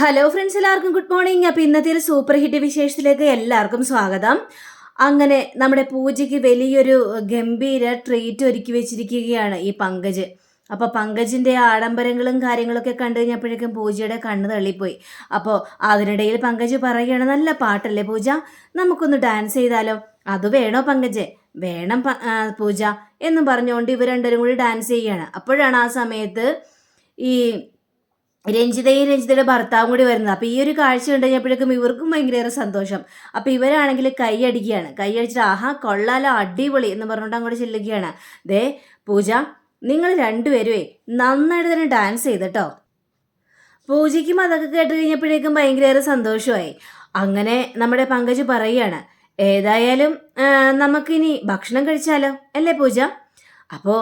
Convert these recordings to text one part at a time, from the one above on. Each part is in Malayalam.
ഹലോ ഫ്രണ്ട്സ് എല്ലാവർക്കും ഗുഡ് മോർണിംഗ് അപ്പോൾ ഇന്നത്തെ ഒരു സൂപ്പർ ഹിറ്റ് വിശേഷത്തിലേക്ക് എല്ലാവർക്കും സ്വാഗതം. അങ്ങനെ നമ്മുടെ പൂജയ്ക്ക് വലിയൊരു ഗംഭീര ട്രീറ്റ് ഒരുക്കി വെച്ചിരിക്കുകയാണ് ഈ പങ്കജ്. അപ്പോൾ പങ്കജിന്റെ ആഡംബരങ്ങളും കാര്യങ്ങളൊക്കെ കണ്ടു കഴിഞ്ഞപ്പോഴേക്കും പൂജയുടെ കണ്ണ് തള്ളിപ്പോയി. അപ്പോൾ അതിനിടയിൽ പങ്കജ് പറയുകയാണ് നല്ല പാട്ടല്ലേ പൂജ? നമുക്കൊന്ന് ഡാൻസ് ചെയ്താലോ? അത് വേണോ പങ്കജ്? വേണം പൂജ. എന്നും പറഞ്ഞുകൊണ്ട് ഇവർ രണ്ടുപേരും കൂടി ഡാൻസ് ചെയ്യുകയാണ്. അപ്പോഴാണ് ആ സമയത്ത് ഈ രഞ്ജിതയും രഞ്ജിതയുടെ ഭർത്താവും കൂടി വരുന്നത്. അപ്പോൾ ഈ ഒരു കാഴ്ച കണ്ടു ഇവർക്കും ഭയങ്കര സന്തോഷം. അപ്പോൾ ഇവരാണെങ്കിൽ കൈ കൈയടിക്കുകയാണ് കൈയടിച്ചിട്ട് ആഹാ കൊള്ളാലോ അടിപൊളി എന്ന് പറഞ്ഞുകൊണ്ട് അങ്ങോട്ട് ചെല്ലുകയാണ്. ദേ പൂജ നിങ്ങൾ രണ്ടുപേരുവേ നന്നായിട്ട് തന്നെ ഡാൻസ് ചെയ്തട്ടോ. പൂജയ്ക്കും അതൊക്കെ കേട്ട് കഴിഞ്ഞപ്പോഴേക്കും ഭയങ്കര സന്തോഷമായി. അങ്ങനെ നമ്മുടെ പങ്കജ് പറയുകയാണ് ഏതായാലും നമുക്കിനി ഭക്ഷണം കഴിച്ചാലോ? അല്ലേ പൂജ? അപ്പോൾ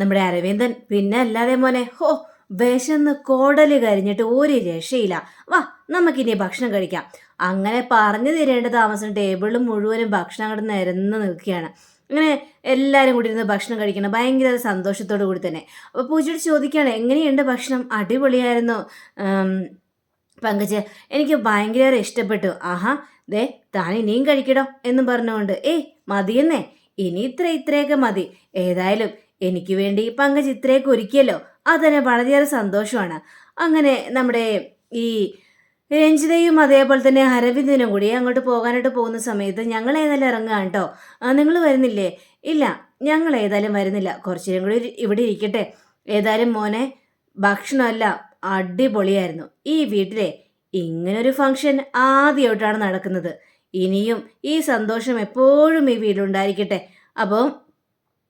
നമ്മുടെ അരവിന്ദൻ പിന്നെ അല്ലാതെ മോനെ ഹോ വിശന്ന് കോടൽ കരിഞ്ഞിട്ട് ഒരു രക്ഷയില്ല. വാ നമുക്കിനി ഭക്ഷണം കഴിക്കാം. അങ്ങനെ പറഞ്ഞു തരേണ്ട താമസം ടേബിളിൽ മുഴുവനും ഭക്ഷണം അങ്ങോട്ട് നിരന്ന് നിൽക്കുകയാണ്. അങ്ങനെ എല്ലാവരും കൂടി ഇരുന്ന് ഭക്ഷണം കഴിക്കണം. ഭയങ്കര സന്തോഷത്തോടു കൂടി തന്നെ. അപ്പോൾ പൂജയോട് ചോദിക്കുകയാണ് എങ്ങനെയുണ്ട് ഭക്ഷണം? അടിപൊളിയായിരുന്നു. പങ്കജ് എനിക്ക് ഭയങ്കര ഇഷ്ടപ്പെട്ടു. ആഹാ ദേ താൻ ഇനിയും കഴിക്കടോ എന്നും പറഞ്ഞുകൊണ്ട് ഏയ് മതിയെന്നേ. ഇനി ഇത്ര ഇത്രയൊക്കെ മതി. ഏതായാലും എനിക്ക് വേണ്ടി പങ്കജ് ഇത്രയൊക്കെ ഒരുക്കിയല്ലോ. അതെന്നെ വളരെയേറെ സന്തോഷമാണ്. അങ്ങനെ നമ്മുടെ ഈ രഞ്ജിതയും അതേപോലെ തന്നെ അരവിന്ദനും കൂടി അങ്ങോട്ട് പോകാനായിട്ട് പോകുന്ന സമയത്ത് ഞങ്ങൾ ഏതായാലും ഇറങ്ങുകയാണ് കേട്ടോ. നിങ്ങൾ വരുന്നില്ലേ? ഇല്ല ഞങ്ങൾ ഏതായാലും വരുന്നില്ല. കുറച്ചേരം കൂടി ഇവിടെ ഇരിക്കട്ടെ. ഏതായാലും മോനെ ഭക്ഷണമല്ല അടിപൊളിയായിരുന്നു. ഈ വീട്ടിലെ ഇങ്ങനൊരു ഫംഗ്ഷൻ ആദ്യമായിട്ടാണ് നടക്കുന്നത്. ഇനിയും ഈ സന്തോഷം എപ്പോഴും ഈ വീട്ടിലുണ്ടായിരിക്കട്ടെ. അപ്പോൾ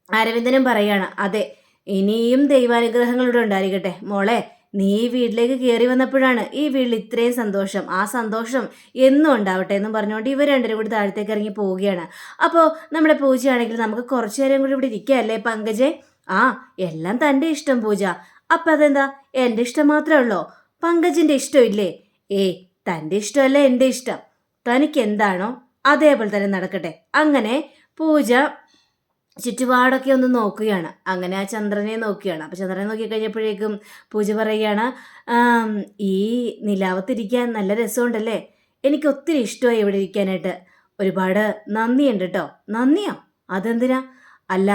അരവിന്ദനും പറയാണ് അതെ ഇനിയും ദൈവാനുഗ്രഹങ്ങളുടെ ഉണ്ടായിരിക്കട്ടെ. മോളെ നീ ഈ വീട്ടിലേക്ക് കയറി വന്നപ്പോഴാണ് ഈ വീട്ടിൽ ഇത്രയും സന്തോഷം. ആ സന്തോഷം എന്നും ഉണ്ടാവട്ടെ എന്നും പറഞ്ഞുകൊണ്ട് ഇവർ രണ്ടുപേരും കൂടി താഴത്തേക്ക് ഇറങ്ങി പോവുകയാണ്. അപ്പോൾ നമ്മുടെ പൂജയാണെങ്കിൽ നമുക്ക് കുറച്ചു നേരം കൂടി ഇവിടെ ഇരിക്കുകയല്ലേ പങ്കജെ? ആ എല്ലാം തന്റെ ഇഷ്ടം പൂജ. അപ്പം അതെന്താ? എന്റെ ഇഷ്ടം മാത്രമേ ഉള്ളോ? പങ്കജിന്റെ ഇഷ്ടമില്ലേ ഏയ് തന്റെ ഇഷ്ടമല്ല എന്റെ ഇഷ്ടം. തനിക്ക് എന്താണോ അതേപോലെ തന്നെ നടക്കട്ടെ. അങ്ങനെ പൂജ ചുറ്റുപാടൊക്കെ ഒന്ന് നോക്കുകയാണ്. അങ്ങനെ ആ ചന്ദ്രനെ നോക്കുകയാണ്. അപ്പോൾ ചന്ദ്രനെ നോക്കി കഴിഞ്ഞപ്പോഴേക്കും പൂജ പറയുകയാണ് "ആം, ഈ നിലാവത്തിരിക്കാൻ നല്ല രസമുണ്ടല്ലേ? എനിക്ക് ഒത്തിരി ഇഷ്ടമായി ഇവിടെ ഇരിക്കാനായിട്ട്. ഒരുപാട് നന്ദിയുണ്ട് കേട്ടോ നന്ദിയോ? അതെന്തിനാ? അല്ല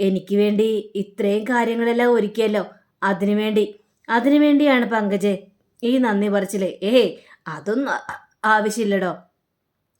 എനിക്ക് വേണ്ടി ഇത്രയും കാര്യങ്ങളെല്ലാം ഒരുക്കിയല്ലോ. അതിനു വേണ്ടി. അതിനു വേണ്ടിയാണ് പങ്കജെ ഈ നന്ദി പറച്ചില്ലേ ഏയ് അതൊന്നും ആവശ്യമില്ലടോ.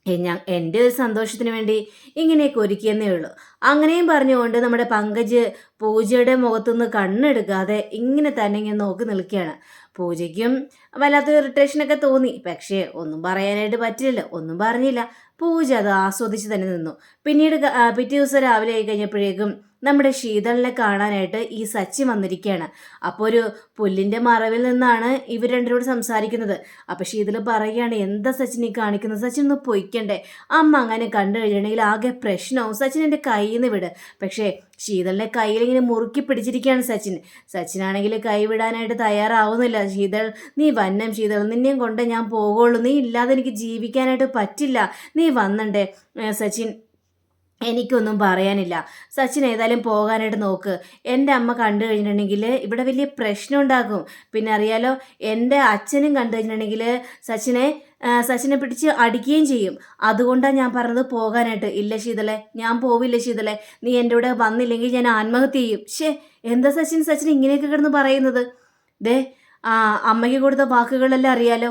ഞാൻ എന്റെ ഒരു സന്തോഷത്തിന് വേണ്ടി ഇങ്ങനെയൊക്കെ ഒരുക്കിയെന്നേ ഉള്ളൂ. അങ്ങനെയും പറഞ്ഞുകൊണ്ട് നമ്മുടെ പങ്കജ് പൂജയുടെ മുഖത്തുനിന്ന് കണ്ണെടുക്കാതെ ഇങ്ങനെ തന്നെ ഇങ്ങനെ നോക്കി നിൽക്കുകയാണ്. പൂജയ്ക്കും വല്ലാത്തൊരു ഇറിറ്റേഷനൊക്കെ തോന്നി. പക്ഷേ ഒന്നും പറയാനായിട്ട് പറ്റില്ല ഒന്നും പറഞ്ഞില്ല. പൂജ അത് ആസ്വദിച്ച് തന്നെ നിന്നു. പിന്നീട് പിറ്റേ ദിവസം രാവിലെ ആയി കഴിഞ്ഞപ്പോഴേക്കും നമ്മുടെ ശീതളിനെ കാണാനായിട്ട് ഈ സച്ചി വന്നിരിക്കുകയാണ് അപ്പോൾ ഒരു പുല്ലിന്റെ മറവിൽ നിന്നാണ് ഇവർ രണ്ടുപേരും സംസാരിക്കുന്നത്. അപ്പോൾ ശീതൾ പറയുകയാണ് എന്താ സച്ചിൻ ഈ കാണിക്കുന്നത്? സച്ചിൻ ഒന്ന് പൊയ്ക്കണ്ടേ? അമ്മ അങ്ങനെ കണ്ടു കഴിഞ്ഞിട്ടുണ്ടെങ്കിൽ ആകെ പ്രശ്നവും സച്ചിൻ എന്റെ കയ്യിൽ നിന്ന് വിട്. പക്ഷേ ശീതളിനെ കയ്യിൽ ഇങ്ങനെ മുറുക്കി പിടിച്ചിരിക്കുകയാണ് സച്ചിൻ. സച്ചിനാണെങ്കിൽ കൈ വിടാനായിട്ട് തയ്യാറാവുന്നില്ല. ശീതൾ നീ വന്നം ശീതൾ. നിന്നെയും കൊണ്ട് ഞാൻ പോകുള്ളൂ നീ ഇല്ലാതെ എനിക്ക് ജീവിക്കാനായിട്ട് പറ്റില്ല. നീ വന്നണ്ടേ? സച്ചിൻ എനിക്കൊന്നും പറയാനില്ല. സച്ചിൻ ഏതായാലും പോകാനായിട്ട് നോക്ക്. എന്റെ അമ്മ കണ്ടു കഴിഞ്ഞിട്ടുണ്ടെങ്കിൽ ഇവിടെ വലിയ പ്രശ്നം ഉണ്ടാകും. പിന്നെ അറിയാലോ എന്റെ അച്ഛനും കണ്ടു കഴിഞ്ഞിട്ടുണ്ടെങ്കിൽ സച്ചിനെ സച്ചിനെ പിടിച്ച് അടിക്കുകയും ചെയ്യും. അതുകൊണ്ടാണ് ഞാൻ പറഞ്ഞത് പോകാനായിട്ട്. ഇല്ല ശീതളെ ഞാൻ പോവില്ല ശീതളെ നീ എന്റെ കൂടെ വന്നില്ലെങ്കിൽ ഞാൻ ആത്മഹത്യ ചെയ്യും. ഷേ എന്താ സച്ചിൻ? സച്ചിൻ ഇങ്ങനെയൊക്കെ കിടന്ന് പറയുന്നത്. ദേ ആ അമ്മയ്ക്ക് കൊടുത്ത വാക്കുകളെല്ലാം അറിയാലോ.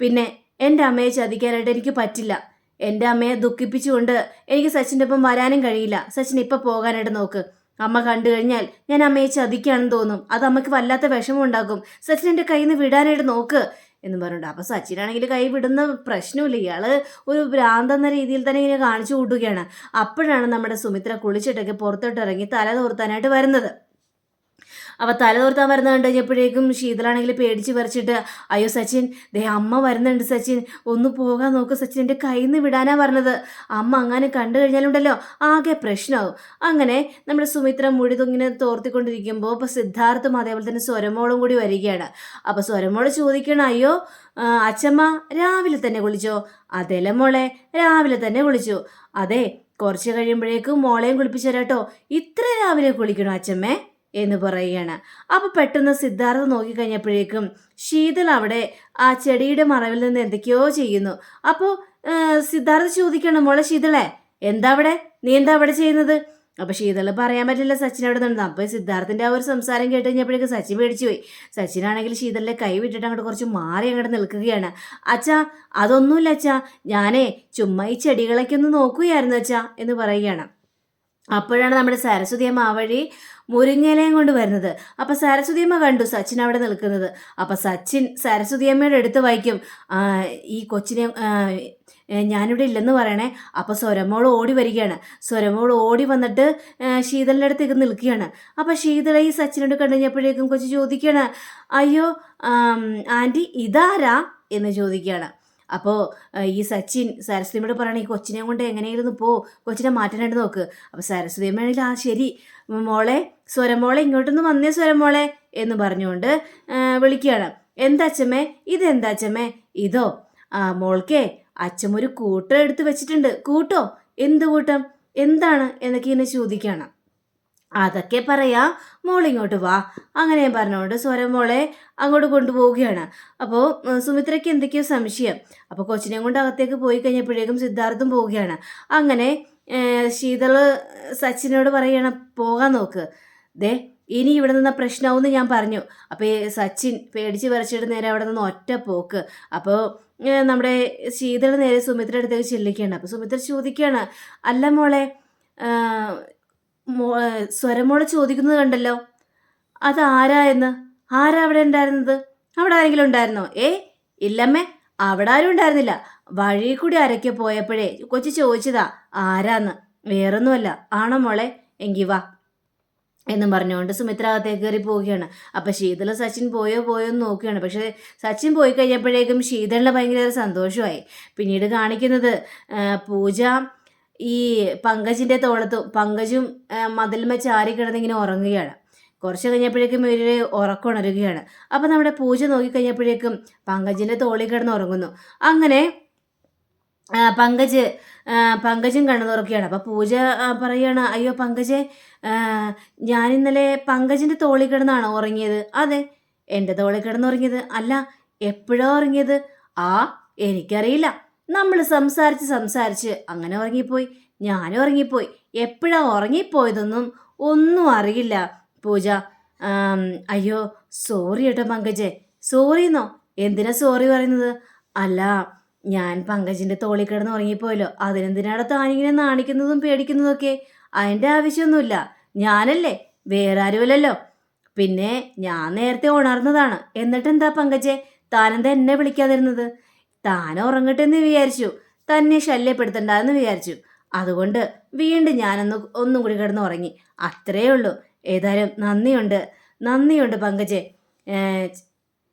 പിന്നെ എന്റെ അമ്മയെ ചതിക്കാനായിട്ട് എനിക്ക് പറ്റില്ല. എന്റെ അമ്മയെ ദുഃഖിപ്പിച്ചുകൊണ്ട് എനിക്ക് സച്ചിന്റെ ഒപ്പം വരാനും കഴിയില്ല. സച്ചിൻ ഇപ്പം പോകാനായിട്ട് നോക്ക്. അമ്മ കണ്ടു കഴിഞ്ഞാൽ ഞാൻ അമ്മയെ ചതിക്കാണെന്ന് തോന്നും. അത് അമ്മയ്ക്ക് വല്ലാത്ത വിഷമം ഉണ്ടാക്കും. സച്ചിൻ എന്റെ കയ്യിൽ നിന്ന് വിടാനായിട്ട് നോക്ക് എന്ന് പറഞ്ഞിട്ട് അപ്പോൾ സച്ചിനാണെങ്കിൽ കൈ വിടുന്ന പ്രശ്നമില്ല. ഇയാൾ ഒരു ഭ്രാന്തെന്ന രീതിയിൽ തന്നെ ഇങ്ങനെ കാണിച്ചു കൂട്ടുകയാണ്. അപ്പോഴാണ് നമ്മുടെ സുമിത്ര കുളിച്ചിട്ടൊക്കെ പുറത്തോട്ട് ഇറങ്ങി തല തോർത്താനായിട്ട് വരുന്നത്. അപ്പോൾ തല തോർത്താൻ വരുന്ന കണ്ടു കഴിഞ്ഞപ്പോഴേക്കും ശീതളാണെങ്കിൽ പേടിച്ച് പറിച്ചിട്ട് അയ്യോ സച്ചിൻ ദേ അമ്മ വരുന്നുണ്ട് സച്ചിൻ. ഒന്ന് പോകാൻ നോക്ക് സച്ചിൻ എന്റെ കയ്യിൽ നിന്ന് വിടാനാ പറഞ്ഞത്. അമ്മ അങ്ങനെ കണ്ടു കഴിഞ്ഞാലുണ്ടല്ലോ ആകെ പ്രശ്നമാവും. അങ്ങനെ നമ്മുടെ സുമിത്ര മുടി ഇങ്ങനെ തോർത്തിക്കൊണ്ടിരിക്കുമ്പോൾ ഇപ്പോൾ സിദ്ധാർത്ഥും അതേപോലെ തന്നെ സ്വരമോളും കൂടി വരികയാണ്. അപ്പോൾ സ്വരമോൾ ചോദിക്കണം അയ്യോ അച്ഛമ്മ രാവിലെ തന്നെ കുളിച്ചോ? അതെല്ലാം മോളെ രാവിലെ തന്നെ കുളിച്ചു. അതെ കുറച്ച് കഴിയുമ്പോഴേക്കും മോളെയും കുളിപ്പിച്ചു തരാട്ടോ. ഇത്ര രാവിലെ കുളിക്കണോ അച്ഛമ്മേ എന്ന് പറയുകയാണ്. അപ്പോൾ പെട്ടെന്ന് സിദ്ധാർത്ഥ നോക്കിക്കഴിഞ്ഞപ്പോഴേക്കും ശീതൾ അവിടെ ആ ചെടിയുടെ മറവിൽ നിന്ന് എന്തൊക്കെയോ ചെയ്യുന്നു. അപ്പോൾ സിദ്ധാർത്ഥ ചോദിക്കണം മോളെ ശീതളെ എന്താ അവിടെ? നീ എന്താ അവിടെ ചെയ്യുന്നത്? അപ്പോൾ ശീതൾ പറയാൻ പറ്റില്ല സച്ചിൻ അവിടെ നിന്ന്. അപ്പോൾ സിദ്ധാർത്ഥിന്റെ ആ ഒരു സംസാരം കേട്ട് കഴിഞ്ഞപ്പോഴേക്കും സച്ചിൻ പേടിച്ചു പോയി സച്ചിനാണെങ്കിൽ ശീതളിലെ കൈ വിട്ടിട്ട് അങ്ങോട്ട് കുറച്ച് മാറി അങ്ങോട്ട് നിൽക്കുകയാണ്. അച്ഛാ അതൊന്നുമില്ല അച്ഛാ. ഞാനേ ചുമ്മാ ഈ ചെടികളൊക്കെ ഒന്ന് നോക്കുകയായിരുന്നു അച്ഛാ എന്ന് പറയുകയാണ്. അപ്പോഴാണ് നമ്മുടെ സരസ്വതി അമ്മ ആ വഴി മുരിങ്ങയിലയും കൊണ്ട് വരുന്നത്. അപ്പം സരസ്വതി അമ്മ കണ്ടു സച്ചിൻ അവിടെ നിൽക്കുന്നത്. അപ്പം സച്ചിൻ സരസ്വതി അമ്മയുടെ അടുത്ത് വായിക്കും ഈ കൊച്ചിനെ ഞാനിവിടെ ഇല്ലെന്ന് പറയണേ. അപ്പം സ്വരമോൾ ഓടി വരികയാണ്. സ്വരമോൾ ഓടി വന്നിട്ട് ശീതളിന്റെ അടുത്തേക്ക് നിൽക്കുകയാണ്. അപ്പം ശീതള ഈ സച്ചിനോട് കണ്ടു കഴിഞ്ഞപ്പോഴേക്കും കൊച്ചു ചോദിക്കുകയാണ് അയ്യോ ആന്റി ഇതാരാ? എന്ന് ചോദിക്കുകയാണ്. അപ്പോൾ ഈ സച്ചിൻ സരസ്വതിയമ്മയോട് പറയണ ഈ കൊച്ചിനെ കൊണ്ട് എങ്ങനെയായിരുന്നു പോ കൊച്ചിനെ മാറ്റാനായിട്ട് നോക്ക്. അപ്പോൾ സരസ്വതിയമ്മയാണെങ്കിൽ ആ ശരി മോളെ സ്വരമോളെ ഇങ്ങോട്ടൊന്ന് വന്നേ സ്വരമോളെ എന്ന് പറഞ്ഞുകൊണ്ട് വിളിക്കുകയാണ്. എന്താ അച്ഛമ്മേ? ഇതെന്താ അച്ഛമ്മേ? ഇതോ ആ മോൾക്കേ അച്ഛമ്മ ഒരു കൂട്ടം എടുത്ത് വെച്ചിട്ടുണ്ട്. കൂട്ടോ? എന്ത് കൂട്ടം? എന്താണ്? എന്നൊക്കെ ഇങ്ങനെ ചോദിക്കുകയാണ്. അതൊക്കെ പറയാ മോളിങ്ങോട്ട് വാ. അങ്ങനെ പറഞ്ഞുകൊണ്ട് സ്വരം മോളെ അങ്ങോട്ട് കൊണ്ടുപോവുകയാണ്. അപ്പോൾ സുമിത്രയ്ക്ക് എന്തൊക്കെയോ സംശയം. അപ്പോൾ കൊച്ചിനെ കൊണ്ട് അകത്തേക്ക് പോയി കഴിഞ്ഞപ്പോഴേക്കും സിദ്ധാർത്ഥം പോവുകയാണ്. അങ്ങനെ ശീതൾ സച്ചിനോട് പറയണ പോകാൻ നോക്ക്. ദേ ഇനി ഇവിടെ നിന്ന് പ്രശ്നമാവുമെന്ന് ഞാൻ പറഞ്ഞു. അപ്പോൾ സച്ചിൻ പേടിച്ച് വരച്ചിട്ട് നേരെ അവിടെ നിന്ന് ഒറ്റ പോക്ക്. അപ്പോൾ നമ്മുടെ ശീതൾ നേരെ സുമിത്ര അടുത്തേക്ക് ചെല്ലിക്കുകയാണ് അപ്പോൾ സുമിത്ര ചോദിക്കുകയാണ് അല്ല മോളെ സ്വരമോളെ ചോദിക്കുന്നത് കണ്ടല്ലോ. അതാരാ എന്ന്? ആരാ അവിടെ ഉണ്ടായിരുന്നത്? അവിടെ ആരെങ്കിലും ഉണ്ടായിരുന്നോ? ഏ ഇല്ലമ്മേ അവിടെ ആരും ഉണ്ടായിരുന്നില്ല. വഴി കൂടി അരയ്ക്ക് പോയപ്പോഴേ കൊച്ചു ചോദിച്ചതാ ആരാന്ന്? വേറൊന്നുമല്ല. ആണോ മോളെ? എങ്കി വാ. എന്നും പറഞ്ഞുകൊണ്ട് സുമിത്ര അകത്തേക്ക് കയറി പോവുകയാണ്. അപ്പം ശീതള സച്ചിൻ പോയോ പോയോ എന്ന് നോക്കുകയാണ്. പക്ഷേ സച്ചിൻ പോയി കഴിഞ്ഞപ്പോഴേക്കും ശീതളിന് ഭയങ്കര സന്തോഷമായി. പിന്നീട് കാണിക്കുന്നത് പൂജ ഈ പങ്കജിന്റെ തോളത്തും പങ്കജും മതിൽമ ചാരി കിടന്നിങ്ങനെ ഉറങ്ങുകയാണ്. കുറച്ച് കഴിഞ്ഞപ്പോഴേക്കും ഇവർ ഉറക്കമുണരുകയാണ് അപ്പം നമ്മുടെ പൂജ നോക്കിക്കഴിഞ്ഞപ്പോഴേക്കും പങ്കജിന്റെ തോളിൽ കിടന്ന് ഉറങ്ങുന്നു. അങ്ങനെ പങ്കജ് പങ്കജും കണ്ണു തുറക്കുകയാണ് അപ്പം പൂജ പറയുകയാണ് അയ്യോ പങ്കജെ ഞാൻ ഇന്നലെ പങ്കജിന്റെ തോളിൽ കിടന്നാണ് ഉറങ്ങിയത്? അതെ എന്റെ തോളിൽ കിടന്നുറങ്ങിയത്. അല്ല എപ്പോഴാ ഉറങ്ങിയത്? ആ എനിക്കറിയില്ല. നമ്മൾ സംസാരിച്ച് സംസാരിച്ച് അങ്ങനെ ഉറങ്ങിപ്പോയി. ഞാനും ഉറങ്ങിപ്പോയി. എപ്പോഴാ ഉറങ്ങിപ്പോയതൊന്നും ഒന്നും അറിയില്ല. പൂജ അയ്യോ സോറി കേട്ടോ പങ്കജെ. സോറിന്നോ എന്തിനാ സോറി പറയുന്നത്? അല്ല ഞാൻ പങ്കജിന്റെ തോളിൽ കിടന്ന് ഉറങ്ങിപ്പോയല്ലോ. അതിനെന്തിനാണ് താനിങ്ങനെ നാണിക്കുന്നതും പേടിക്കുന്നതൊക്കെ? അതിന്റെ ആവശ്യമൊന്നുമില്ല. ഞാനല്ലേ വേറെ ആരുമല്ലല്ലോ പിന്നെ ഞാൻ നേരത്തെ ഉണർന്നതാണ്. എന്നിട്ടെന്താ പങ്കജെ? താനെന്താ എന്നെ വിളിക്കാതിരുന്നത്? താൻ ഉറങ്ങട്ടെ എന്ന് വിചാരിച്ചു. തന്നെ ശല്യപ്പെടുത്തണ്ടെന്ന് വിചാരിച്ചു. അതുകൊണ്ട് വീണ്ടും ഞാനൊന്ന് ഒന്നും കൂടി കിടന്ന് ഉറങ്ങി അത്രയേ ഉള്ളൂ. ഏതായാലും നന്ദിയുണ്ട്. നന്ദിയുണ്ട് പങ്കജെ.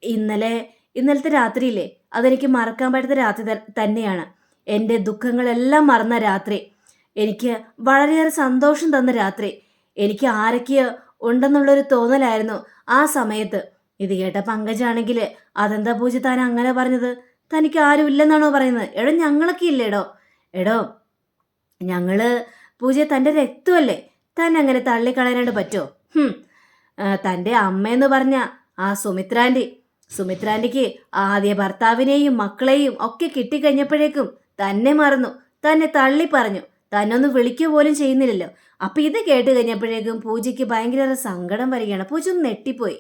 ഇന്നലെ ഇന്നലത്തെ രാത്രിയില്ലേ? അതെനിക്ക് മറക്കാൻ പറ്റാത്ത രാത്രി തന്നെയാണ്. എന്റെ ദുഃഖങ്ങളെല്ലാം മറന്ന രാത്രി. എനിക്ക് വളരെയേറെ സന്തോഷം തന്ന രാത്രി. എനിക്ക് ആരൊക്കെയോ ഉണ്ടെന്നുള്ളൊരു തോന്നലായിരുന്നു ആ സമയത്ത്. ഇത് കേട്ട പങ്കജാണെങ്കിൽ അതെന്താ പൂജ താൻ അങ്ങനെ പറഞ്ഞത്? തനിക്ക് ആരും ഇല്ലെന്നാണോ പറയുന്നത്? എടോ ഞങ്ങളൊക്കെ ഇല്ലേടോ എടോ? ഞങ്ങൾ പൂജ തന്റെ രക്തമല്ലേ? താൻ അങ്ങനെ തള്ളിക്കളയാനായിട്ട് പറ്റുമോ തന്റെ അമ്മയെന്ന് പറഞ്ഞ ആ സുമിത്രാന്റെ സുമിത്രാന്റിക്ക് ആദ്യ ഭർത്താവിനെയും മക്കളെയും ഒക്കെ കിട്ടിക്കഴിഞ്ഞപ്പോഴേക്കും തന്നെ മറന്നു. തന്നെ തള്ളി പറഞ്ഞു തന്നൊന്ന് വിളിക്കുക പോലും ചെയ്യുന്നില്ലല്ലോ. അപ്പം ഇത് കേട്ട് കഴിഞ്ഞപ്പോഴേക്കും പൂജയ്ക്ക് ഭയങ്കര സങ്കടം വരികയാണ്. പൂജ ഒന്ന് നെട്ടിപ്പോയി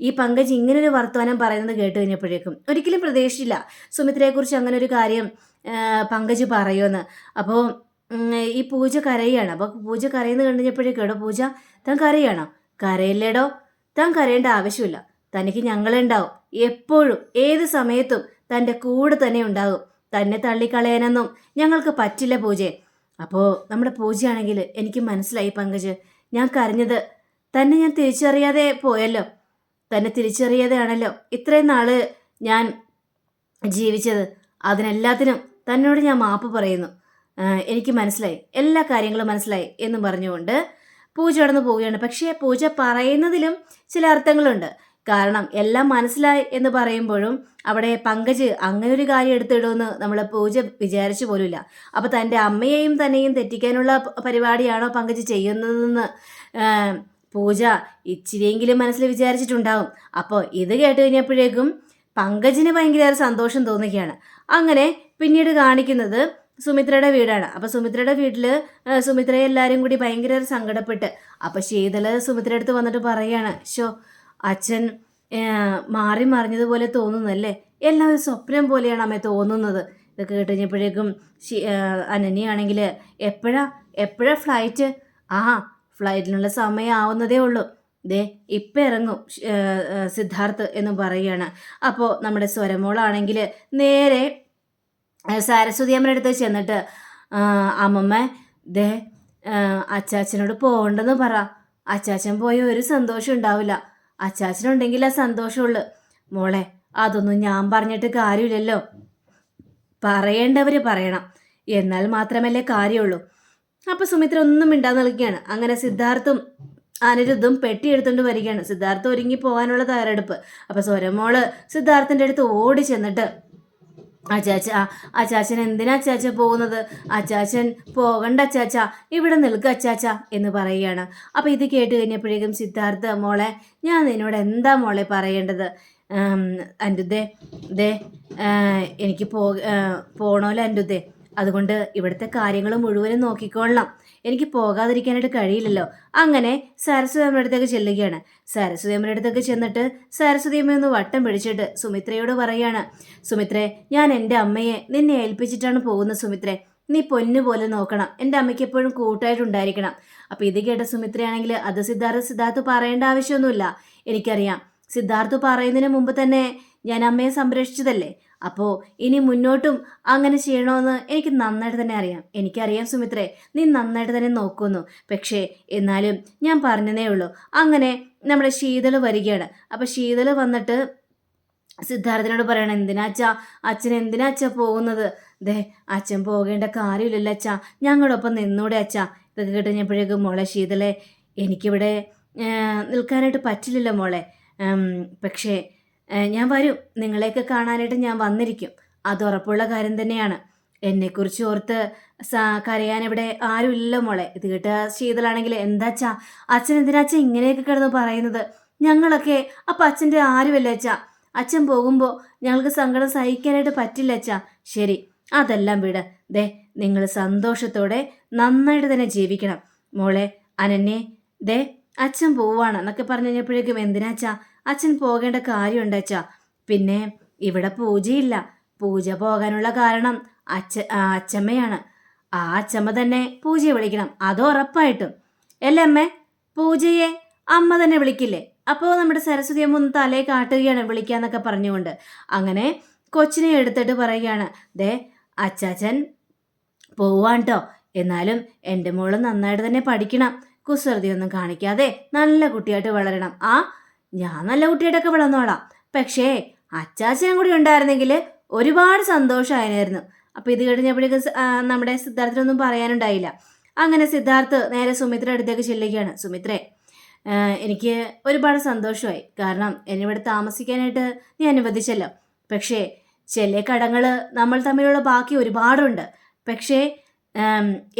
ഈ പങ്കജ് ഒരു വർത്തമാനം പറയുന്നത് കേട്ട് കഴിഞ്ഞപ്പോഴേക്കും ഒരിക്കലും പ്രതീക്ഷിച്ചില്ല. സുമിത്രയെക്കുറിച്ച് അങ്ങനെ ഒരു കാര്യം പങ്കജ് പറയുമെന്ന്. അപ്പോൾ ഈ പൂജ കരയാണ്. അപ്പോൾ പൂജ കരയുന്നത് കണ്ടു കഴിഞ്ഞപ്പോഴേക്കും പൂജ താൻ കരയാണോ? കരയില്ലേടോ. താൻ കരയേണ്ട ആവശ്യമില്ല. തനിക്ക് ഞങ്ങളുണ്ടാവും എപ്പോഴും ഏത് സമയത്തും തന്റെ കൂടെ തന്നെ ഉണ്ടാകും. തന്നെ തള്ളിക്കളയാനൊന്നും ഞങ്ങൾക്ക് പറ്റില്ല പൂജയെ. അപ്പോൾ നമ്മുടെ പൂജയാണെങ്കിൽ എനിക്ക് മനസ്സിലായി പങ്കജ് ഞാൻ കരഞ്ഞത് തന്നെ ഞാൻ തിരിച്ചറിയാതെ പോയല്ലോ. തന്നെ തിരിച്ചറിയാതെയാണല്ലോ ഇത്രയും നാൾ ഞാൻ ജീവിച്ചത്. അതിനെല്ലാത്തിനും തന്നോട് ഞാൻ മാപ്പ് പറയുന്നു. എനിക്ക് മനസ്സിലായി. എല്ലാ കാര്യങ്ങളും മനസ്സിലായി എന്നും പറഞ്ഞുകൊണ്ട് പൂജ കടന്നു പോവുകയാണ്. പക്ഷേ പൂജ പറയുന്നതിലും ചില അർത്ഥങ്ങളുണ്ട്. കാരണം എല്ലാം മനസ്സിലായി എന്ന് പറയുമ്പോഴും അവിടെ പങ്കജ് അങ്ങനെ ഒരു കാര്യം എടുത്തിടുമെന്ന് നമ്മൾ പൂജ വിചാരിച്ചു പോലുമില്ല. അപ്പോൾ തന്റെ അമ്മയെയും തന്നെയും തെറ്റിക്കാനുള്ള പരിപാടിയാണോ പങ്കജ് ചെയ്യുന്നതെന്ന് പൂജ ഇച്ചിരിയെങ്കിലും മനസ്സിൽ വിചാരിച്ചിട്ടുണ്ടാവും. അപ്പോൾ ഇത് കേട്ട് കഴിഞ്ഞപ്പോഴേക്കും പങ്കജിന് ഭയങ്കര സന്തോഷം തോന്നുകയാണ്. അങ്ങനെ പിന്നീട് കാണിക്കുന്നത് സുമിത്രയുടെ വീടാണ്. അപ്പോൾ സുമിത്രയുടെ വീട്ടിൽ സുമിത്രയെ എല്ലാവരും കൂടി ഭയങ്കര സങ്കടപ്പെട്ട്. അപ്പോൾ ശീതള സുമിത്രയുടെ അടുത്ത് വന്നിട്ട് പറയാണ് ഷോ അച്ഛൻ മാറി മറിഞ്ഞതുപോലെ തോന്നുന്നല്ലേ? എല്ലാം ഒരു സ്വപ്നം പോലെയാണ് അമ്മ തോന്നുന്നത്. ഇത് കേട്ട് കഴിഞ്ഞപ്പോഴേക്കും ആ, എപ്പോഴാ എപ്പോഴാ ഫ്ലൈറ്റ് ആ ഫ്ലൈറ്റിനുള്ള സമയമാവുന്നതേ ഉള്ളൂ. ദേ ഇപ്പം ഇറങ്ങും സിദ്ധാർത്ഥ് എന്ന് പറയുകയാണ്. അപ്പോൾ നമ്മുടെ സ്വരമോളാണെങ്കിൽ നേരെ സരസ്വതി അമ്മയുടെ അടുത്ത് ചെന്നിട്ട് അമ്മമ്മ ദേ അച്ചാച്ചനോട് പോകണ്ടെന്ന് പറ. അച്ചാച്ചൻ പോയ ഒരു സന്തോഷം ഉണ്ടാവില്ല. അച്ചാച്ചനുണ്ടെങ്കിൽ ആ സന്തോഷമുള്ളു. മോളെ അതൊന്നും ഞാൻ പറഞ്ഞിട്ട് കാര്യമില്ലല്ലോ. പറയേണ്ടവർ പറയണം. എന്നാൽ മാത്രമല്ലേ കാര്യമുള്ളൂ. അപ്പോൾ സുമിത്ര ഒന്നും മിണ്ടാതെ നിൽക്കുകയാണ്. അങ്ങനെ സിദ്ധാർത്ഥും അനിരുദ്ധും പെട്ടി എടുത്തുകൊണ്ട് വരികയാണ്. സിദ്ധാർത്ഥ ഒരുങ്ങി പോകാനുള്ള തയ്യാറെടുപ്പ്. അപ്പോൾ സ്വരമോൾ സിദ്ധാർത്ഥിന്റെ അടുത്ത് ഓടി ചെന്നിട്ട് അച്ചാച്ച അച്ചാച്ചൻ എന്തിനാ അച്ചാച്ച പോകുന്നത്? അച്ചാച്ചൻ പോകണ്ട അച്ചാച്ച. ഇവിടെ നിൽക്കുക അച്ചാച്ച എന്ന് പറയുകയാണ്. അപ്പോൾ ഇത് കേട്ട് കഴിഞ്ഞപ്പോഴേക്കും സിദ്ധാർത്ഥ മോളെ ഞാൻ നിന്നോട് എന്താ മോളെ പറയേണ്ടത്? അന്റുദേ ദേ എനിക്ക് പോ പോണോല്ലോ അന്റുദേ അതുകൊണ്ട് ഇവിടുത്തെ കാര്യങ്ങൾ മുഴുവനും നോക്കിക്കൊള്ളണം എനിക്ക് പോകാതിരിക്കാനായിട്ട് കഴിയില്ലല്ലോ. അങ്ങനെ സരസ്വതി അമ്മയുടെ അടുത്തേക്ക് ചെല്ലുകയാണ്. സരസ്വതി അമ്മയുടെ അടുത്തേക്ക് ചെന്നിട്ട് സരസ്വതി അമ്മ ഒന്ന് വട്ടം പിടിച്ചിട്ട് സുമിത്രയോട് പറയാണ് സുമിത്രേ ഞാൻ എന്റെ അമ്മയെ നിന്നെ ഏൽപ്പിച്ചിട്ടാണ് പോകുന്നത് സുമിത്രേ. നീ പൊന്നു പോലെ നോക്കണം. എന്റെ അമ്മയ്ക്ക് എപ്പോഴും കൂട്ടായിട്ടുണ്ടായിരിക്കണം. അപ്പോൾ ഇത് കേട്ട സുമിത്രയാണെങ്കിൽ അത് സിദ്ധാർത്ഥ സിദ്ധാർത്ഥ് പറയേണ്ട ആവശ്യമൊന്നുമില്ല. എനിക്കറിയാം. സിദ്ധാർത്ഥ് പറയുന്നതിന് മുമ്പ് തന്നെ ഞാൻ അമ്മയെ സംരക്ഷിച്ചതല്ലേ? അപ്പോൾ ഇനി മുന്നോട്ടും അങ്ങനെ ചെയ്യണമെന്ന് എനിക്ക് നന്നായിട്ട് തന്നെ അറിയാം. എനിക്കറിയാം സുമിത്രേ നീ നന്നായിട്ട് തന്നെ നോക്കുന്നു. പക്ഷേ എന്നാലും ഞാൻ പറഞ്ഞതേ ഉള്ളൂ. അങ്ങനെ നമ്മുടെ ശീതൾ വരികയാണ്. അപ്പോൾ ശീതൾ വന്നിട്ട് സിദ്ധാർത്ഥനോട് പറയണം എന്തിനാച്ചാ അച്ഛൻ എന്തിനാ അച്ഛാ പോകുന്നത്? ദേ അച്ഛൻ പോകേണ്ട കാര്യമില്ലല്ലോ അച്ഛാ. ഞങ്ങളൊപ്പം നിന്നൂടെ അച്ഛാ. ഇതൊക്കെ കിട്ടുന്നപ്പോഴേക്കും മോളെ ശീതളെ എനിക്കിവിടെ നിൽക്കാനായിട്ട് പറ്റില്ലല്ലോ മോളെ. പക്ഷേ ഞാൻ വരും. നിങ്ങളെയൊക്കെ കാണാനായിട്ട് ഞാൻ വന്നിരിക്കും. അത് ഉറപ്പുള്ള കാര്യം തന്നെയാണ്. എന്നെക്കുറിച്ച് ഓർത്ത് കരയാൻ ഇവിടെ ആരുമില്ല മോളെ. ഇത് കേട്ട ശീതളാണെങ്കിൽ എന്താച്ചാ അച്ഛൻ എന്തിനാച്ചാ ഇങ്ങനെയൊക്കെ കിടന്ന് പറയുന്നത്? ഞങ്ങളൊക്കെ അപ്പം അച്ഛന്റെ ആരുമല്ല അച്ഛാ? അച്ഛൻ പോകുമ്പോൾ ഞങ്ങൾക്ക് സങ്കടം സഹിക്കാനായിട്ട് പറ്റില്ല അച്ഛാ. ശരി അതെല്ലാം വിട്. ദേ നിങ്ങൾ സന്തോഷത്തോടെ നന്നായിട്ട് തന്നെ ജീവിക്കണം. മോളെ അനന്നെ ദേ അച്ഛൻ പോവാണ് എന്നൊക്കെ പറഞ്ഞു കഴിഞ്ഞപ്പോഴേക്കും എന്തിനാച്ചാ അച്ഛൻ പോകേണ്ട കാര്യമുണ്ട് അച്ഛാ. പിന്നെ ഇവിടെ പൂജയില്ല. പൂജ പോകാനുള്ള കാരണം അച്ഛ അച്ഛമ്മയാണ്. ആ അച്ഛമ്മ തന്നെ പൂജയെ വിളിക്കണം അത് ഉറപ്പായിട്ടും. അല്ലേ അമ്മേ? പൂജയെ അമ്മ തന്നെ വിളിക്കില്ലേ? അപ്പോൾ നമ്മുടെ സരസ്വതി അമ്മ ഒന്ന് തലയെ കാട്ടുകയാണ് വിളിക്കാന്നൊക്കെ പറഞ്ഞുകൊണ്ട്. അങ്ങനെ കൊച്ചിനെ എടുത്തിട്ട് പറയുകയാണ് ദേ അച്ചാച്ചൻ പോവാൻ കേട്ടോ എന്നാലും എന്റെ മോൾ നന്നായിട്ട് തന്നെ പഠിക്കണം. കുസൃതിയൊന്നും കാണിക്കാതെ നല്ല കുട്ടിയായിട്ട് വളരണം. ആ ഞാൻ നല്ല കുട്ടിയായിട്ടൊക്കെ വളർന്നോളാം. പക്ഷേ അച്ചാച്ചനും കൂടി ഉണ്ടായിരുന്നെങ്കിൽ ഒരുപാട് സന്തോഷമായിരുന്നു അപ്പോൾ ഇത് കഴിഞ്ഞപ്പോഴേക്കും നമ്മുടെ സിദ്ധാർത്ഥിനൊന്നും പറയാനുണ്ടായില്ല. അങ്ങനെ സിദ്ധാർത്ഥ് നേരെ സുമിത്ര അടുത്തേക്ക് ചെല്ലുകയാണ്. സുമിത്രേ എനിക്ക് ഒരുപാട് സന്തോഷമായി. കാരണം എന്നെ ഇവിടെ താമസിക്കാനായിട്ട് നീ അനുവദിച്ചല്ലോ. പക്ഷേ ചില കടങ്ങൾ നമ്മൾ തമ്മിലുള്ള ബാക്കി ഒരുപാടുണ്ട്. പക്ഷേ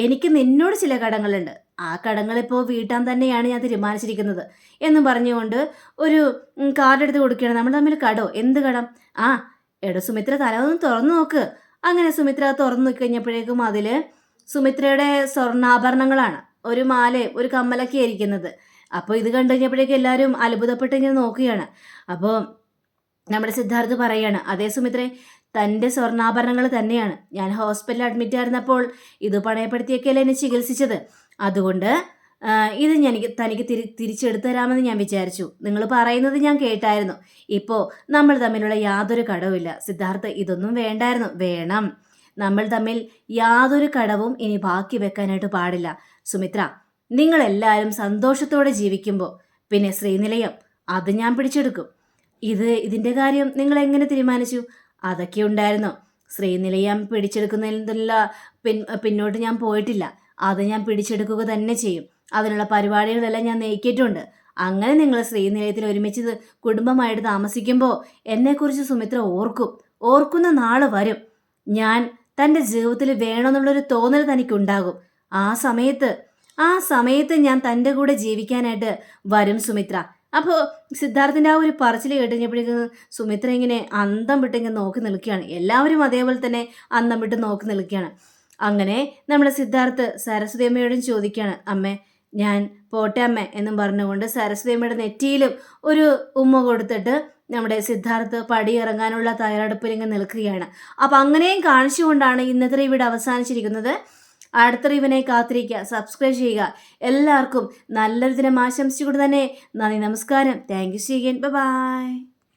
എനിക്ക് നിന്നോട് ചില കടങ്ങളുണ്ട്. ആ കടങ്ങളിപ്പോൾ വീട്ടാൻ തന്നെയാണ് ഞാൻ തീരുമാനിച്ചിരിക്കുന്നത്. എന്ന് പറഞ്ഞുകൊണ്ട് ഒരു കാർഡ് എടുത്ത് കൊടുക്കുകയാണ്. നമ്മൾ തമ്മിൽ കടോ? എന്ത് കടം? ആ എടോ സുമിത്ര തല ഒന്ന് തുറന്നു നോക്ക്. അങ്ങനെ സുമിത്ര തുറന്നു നോക്കി കഴിഞ്ഞപ്പോഴേക്കും അതിൽ സുമിത്രയുടെ സ്വർണാഭരണങ്ങളാണ്. ഒരു മാലയും ഒരു കമ്മലൊക്കെ ഇരിക്കുന്നത് അപ്പോൾ ഇത് കണ്ടു കഴിഞ്ഞപ്പോഴേക്കും എല്ലാവരും അത്ഭുതപ്പെട്ട് ഇങ്ങനെ നോക്കുകയാണ്. അപ്പോൾ നമ്മുടെ സിദ്ധാർത്ഥ് പറയാണ് അതേ സുമിത്രേ തന്റെ സ്വർണാഭരണങ്ങൾ തന്നെയാണ്. ഞാൻ ഹോസ്പിറ്റലിൽ അഡ്മിറ്റ് ആയിരുന്നപ്പോൾ ഇത് പണയപ്പെടുത്തിയൊക്കെയല്ലേ എന്നെ ചികിത്സിച്ചത്. അതുകൊണ്ട് ഇത് ഞാൻ തനിക്ക് തിരി തിരിച്ചെടുത്തു തരാമെന്ന് ഞാൻ വിചാരിച്ചു. നിങ്ങൾ പറയുന്നത് ഞാൻ കേട്ടായിരുന്നു. ഇപ്പോൾ നമ്മൾ തമ്മിലുള്ള യാതൊരു കടവുമില്ല. സിദ്ധാർത്ഥ ഇതൊന്നും വേണ്ടായിരുന്നു. വേണം. നമ്മൾ തമ്മിൽ യാതൊരു കടവും ഇനി ബാക്കി വെക്കാനായിട്ട് പാടില്ല. സുമിത്ര നിങ്ങളെല്ലാവരും സന്തോഷത്തോടെ ജീവിക്കുമ്പോൾ പിന്നെ ശ്രീനിലയം അത് ഞാൻ പിടിച്ചെടുക്കും. ഇത് ഇതിന്റെ കാര്യം നിങ്ങൾ എങ്ങനെ തീരുമാനിച്ചു? അതൊക്കെ ഉണ്ടായിരുന്നു. ശ്രീനിലയം പിടിച്ചെടുക്കുന്നതിനുള്ള പിൻ പിന്നോട്ട് ഞാൻ പോയിട്ടില്ല. അത് ഞാൻ പിടിച്ചെടുക്കുക തന്നെ ചെയ്യും. അതിനുള്ള പരിപാടികളെല്ലാം ഞാൻ നയിക്കിയിട്ടുണ്ട് അങ്ങനെ നിങ്ങൾ ശ്രീനിലയത്തിൽ ഒരുമിച്ച് കുടുംബമായിട്ട് താമസിക്കുമ്പോൾ എന്നെക്കുറിച്ച് സുമിത്ര ഓർക്കും. ഓർക്കുന്ന നാൾ വരും. ഞാൻ തന്റെ ജീവിതത്തിൽ വേണമെന്നുള്ളൊരു തോന്നൽ തനിക്കുണ്ടാകും. ആ സമയത്ത് ആ സമയത്ത് ഞാൻ തന്റെ കൂടെ ജീവിക്കാനായിട്ട് വരും സുമിത്ര. അപ്പോൾ സിദ്ധാർത്ഥിന്റെ ആ ഒരു പറച്ചിൽ കേട്ടുകഴിഞ്ഞപ്പോഴേക്കും സുമിത്ര ഇങ്ങനെ അന്തം വിട്ടിങ്ങനെ നോക്കി നിൽക്കുകയാണ്. എല്ലാവരും അതേപോലെ തന്നെ അന്തം വിട്ട് നോക്കി നിൽക്കുകയാണ്. അങ്ങനെ നമ്മുടെ സിദ്ധാർത്ഥ് സരസ്വതി അമ്മയോടും ചോദിക്കുകയാണ് അമ്മേ ഞാൻ പോട്ടെ അമ്മ എന്നും പറഞ്ഞുകൊണ്ട് സരസ്വതി അമ്മയുടെ നെറ്റിയിലും ഒരു ഉമ്മ കൊടുത്തിട്ട് നമ്മുടെ സിദ്ധാർത്ഥ് പടിയിറങ്ങാനുള്ള തയ്യാറെടുപ്പിൽ ഇങ്ങനെ നിൽക്കുകയാണ്. അപ്പം അങ്ങനെയും കാണിച്ചുകൊണ്ടാണ് ഇന്നത്തെ ഇവിടെ അവസാനിച്ചിരിക്കുന്നത്. അടുത്ത ഇവനെ കാത്തിരിക്കുക സബ്സ്ക്രൈബ് ചെയ്യുക. എല്ലാവർക്കും നല്ലൊരു ദിനം ആശംസിച്ചുകൊണ്ട് തന്നെ നന്ദി നമസ്കാരം. Thank you സീഗൻ by